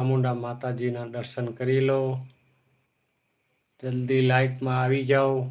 ચામુંડા માતાજીના દર્શન કરી લો. જલ્દી લાઈટમાં આવી જાઓ.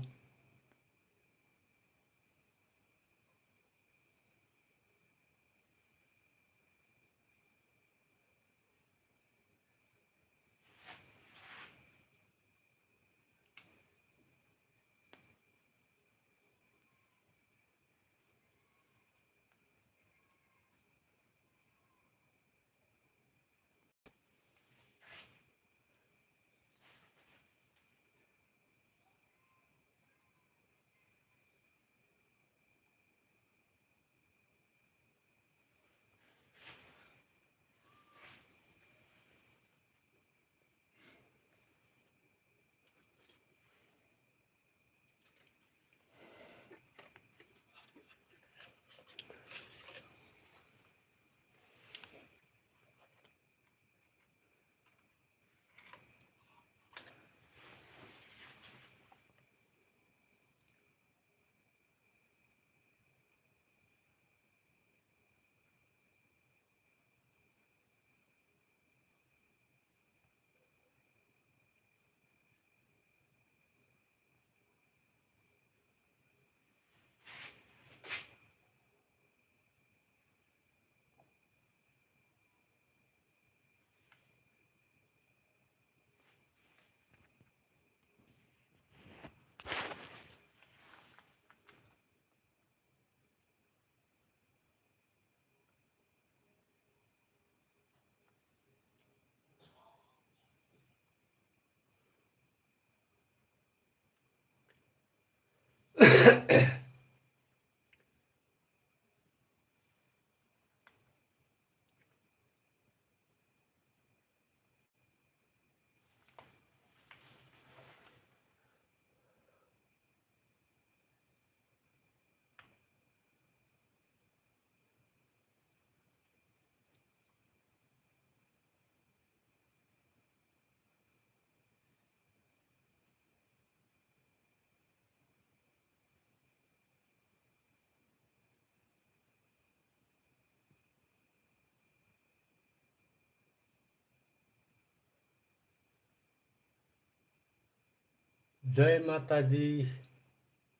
જય માતાજી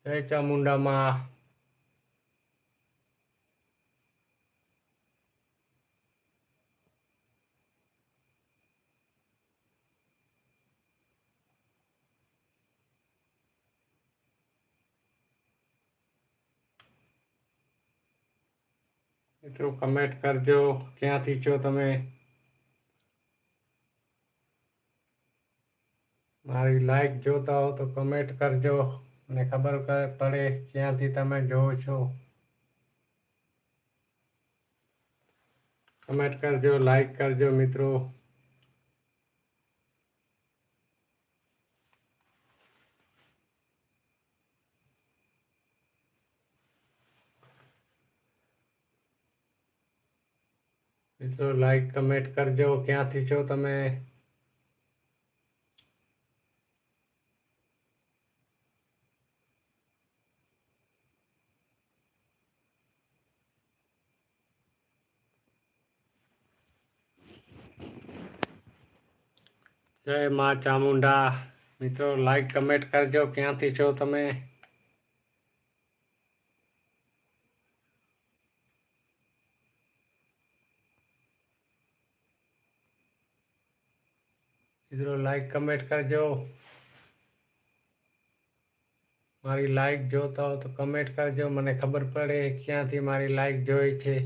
જય ચામુંડામાં મિત્રો કમેન્ટ કરજો ક્યાંથી છો તમે મારી લાઈક જોતા હો તો કમેન્ટ કરજો અને ખબર ક- પડે ક્યાંથી તમે જોવો છો કમેન્ટ કરજો લાઈક કરજો મિત્રો મિત્રો લાઈક કમેન્ટ કરજો ક્યાંથી છો તમે જય મા ચામુંડા. મિત્રો લાઈક કમેન્ટ કરજો ક્યાંથી છો તમે? મિત્રો લાઈક કમેન્ટ કરજો. મારી લાઈક જોતા હો તો કમેન્ટ કરજો. મને ખબર પડે ક્યાંથી મારી લાઈક જોઈ છે.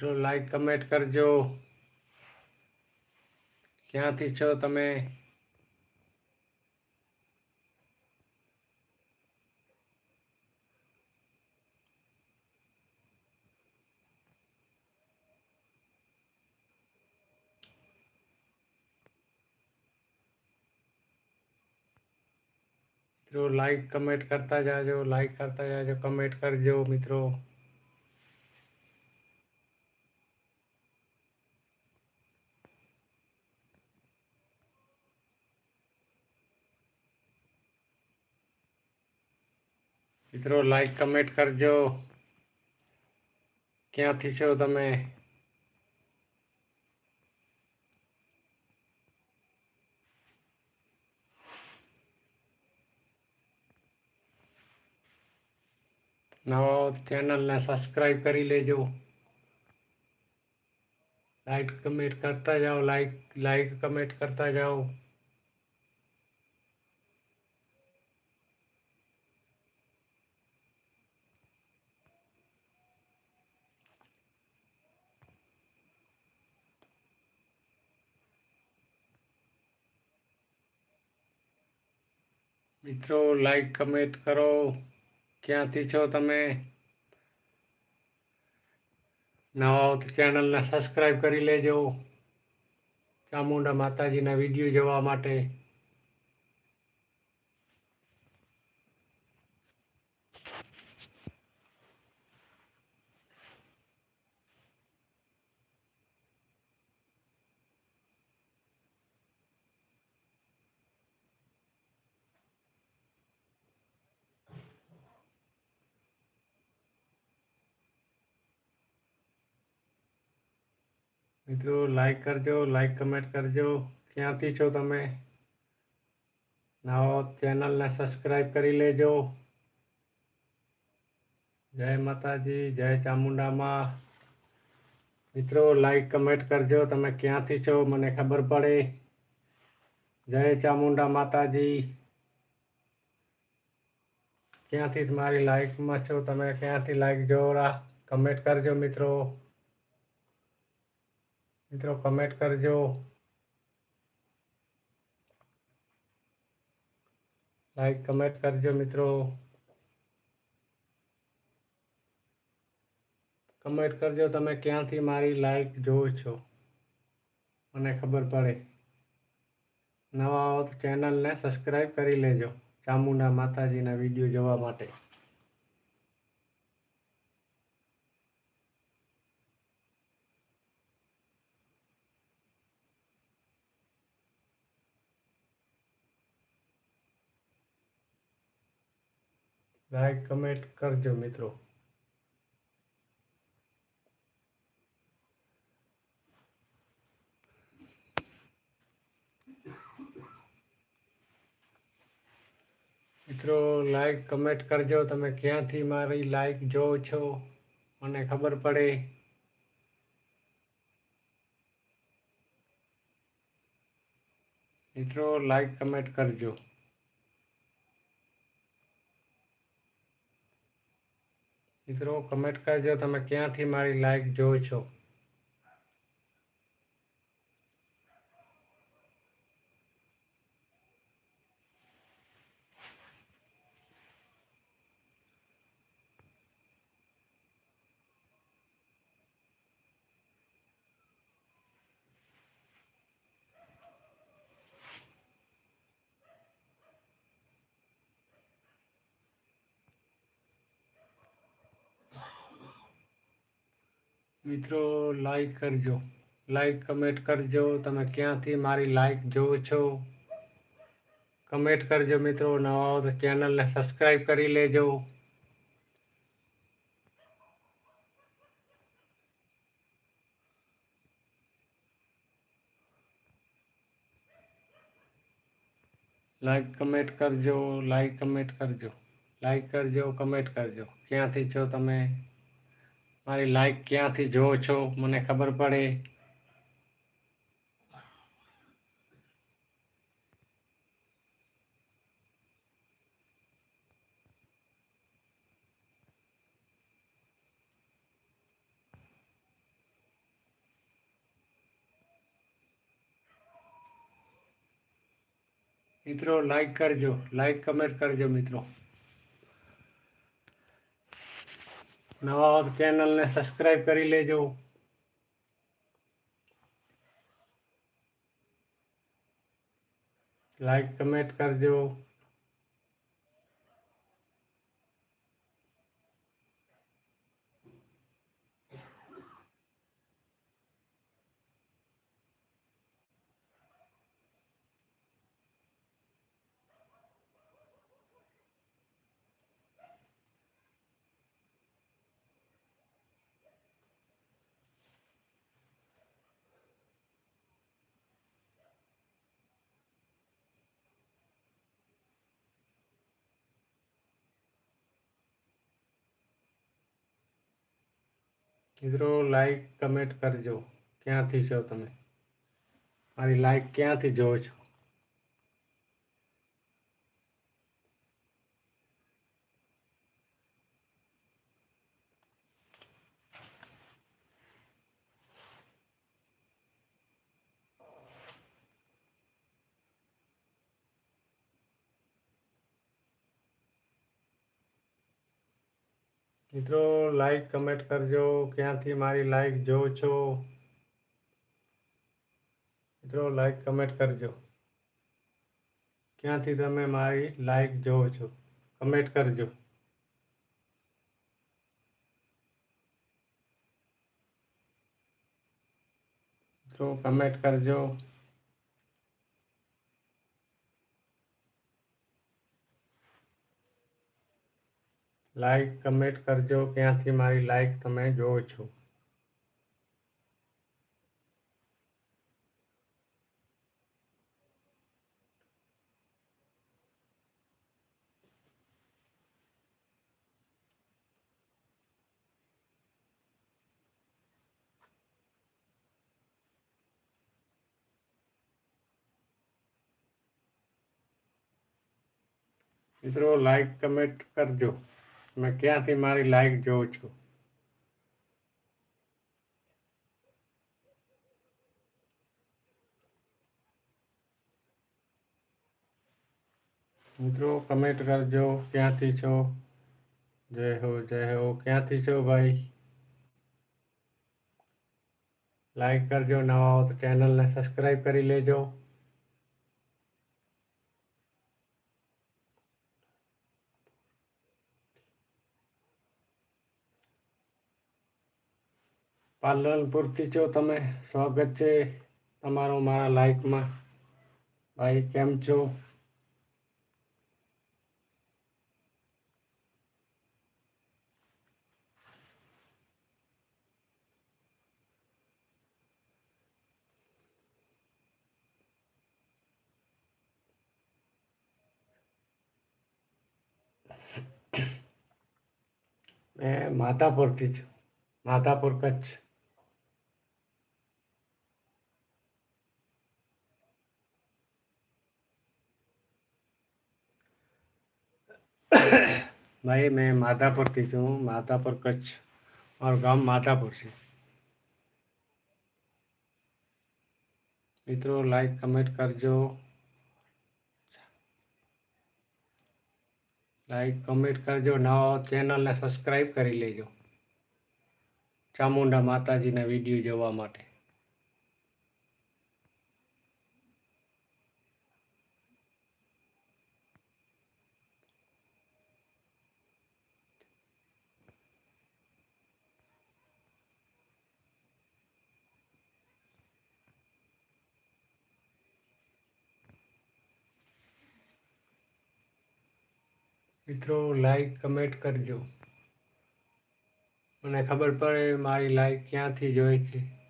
મિત્રો લાઈક કમેન્ટ કરજો ક્યાંથી છો તમે મિત્રો લાઈક કમેન્ટ કરતા જાજો લાઈક કરતા જાજો કમેન્ટ કરજો મિત્રો મિત્રો લાઈક કમેન્ટ કરજો ક્યાંથી છો તમે નવા ચેનલને સબસ્ક્રાઈબ કરી લેજો લાઈક કમેન્ટ કરતા જાઓ લાઈક લાઈક કમેન્ટ કરતા જાઓ મિત્રો લાઈક કમેન્ટ કરો. ક્યાંથી છો તમે? નવા હો તો ચેનલને સબસ્ક્રાઈબ કરી લેજો. ચામુંડા માતાજીના વીડિયો જોવા માટે. મિત્રો લાઈક કરજો લાઈક કમેન્ટ કરજો ક્યાંથી છો તમે નવા ચેનલને સબસ્ક્રાઈબ કરી લેજો જય માતાજી જય ચામુંડામાં મિત્રો લાઈક કમેન્ટ કરજો તમે ક્યાંથી છો મને ખબર પડે જય ચામુંડા માતાજી ક્યાંથી મારી લાઈકમાં છો તમે ક્યાંથી લાઈક જોરા કમેન્ટ કરજો મિત્રો મિત્રો કમેન્ટ કરજો. લાઈક કમેન્ટ કરજો, મિત્રો. કમેન્ટ કરજો તમે ક્યાંથી મારી લાઈક જોવો છો. મને ખબર પડે. નવા આવો તો ચેનલને સબસ્ક્રાઈબ કરી લેજો. ચામુંડા માતાજીના વીડિયો જોવા માટે. લાઈક, કમેન્ટ કરજો મિત્રો. મિત્રો, લાઈક, કમેન્ટ કરજો. તમે ક્યાંથી મારી લાઈક જોવો છો? મને ખબર પડે. મિત્રો, લાઈક, કમેન્ટ કરજો. મિત્રો કમેન્ટ કરજો તમે ક્યાંથી મારી લાઈક જોવો છો. મિત્રો લાઈક કરજો લાઈક કમેન્ટ કરજો તમે ક્યાંથી મારી લાઈક જોવો છો કમેન્ટ કરજો મિત્રો નવા હો તો ચેનલને સબસ્ક્રાઈબ કરી લેજો લાઈક કમેન્ટ કરજો લાઈક કમેન્ટ કરજો લાઈક કરજો કમેન્ટ કરજો ક્યાંથી છો તમે મારી લાઈક ક્યાંથી જોવો છો મને ખબર પડે મિત્રો લાઈક કરજો લાઈક કમેન્ટ કરજો મિત્રો નવા ચેનલને સબસ્ક્રાઈબ કરી લેજો. લાઈક કમેન્ટ કરજો. મિત્રો લાઈક કમેન્ટ કરજો. ક્યાંથી છો તમે? મારી લાઈક ક્યાંથી જોવો છો? મિત્રો લાઈક કમેન્ટ કરજો ક્યાંથી મારી લાઈક જોવો છો મિત્રો લાઈક કમેન્ટ કરજો ક્યાંથી તમે મારી લાઈક જોવો છો કમેન્ટ કરજો મિત્રો કમેન્ટ કરજો લાઈક કમેન્ટ કરજો ક્યાંથી મારી લાઈક તમે જોવો છો મિત્રો લાઈક કમેન્ટ કરજો મેં ક્યાંથી મારી લાઈક જોઉં છું મિત્રો કમેન્ટ કરજો ક્યાંથી છો જય હો જય હો ક્યાંથી છો ભાઈ લાઈક કરજો નવા હો તો ચેનલને સબસ્ક્રાઈબ કરી લેજો પાલનપુરથી છો તમે સ્વાગત છે તમારું મારા લાઈકમાં ભાઈ કેમ છો મેં માધાપુરથી છું માધાપુર કચ્છ ભાઈ, મેં માધાપુરથી છું. માધાપુર કચ્છ. મારું ગામ માધાપુર છે. મિત્રો લાઈક કમેન્ટ કરજો. લાઈક કમેન્ટ કરજો. નવા ચેનલને સબસ્ક્રાઈબ કરી લેજો. ચામુંડા માતાજીના વીડિયો જોવા માટે. મિત્રો લાઈક કમેન્ટ કરજો. મને ખબર પડે મારી લાઈક ક્યાંથી જોઈ છે.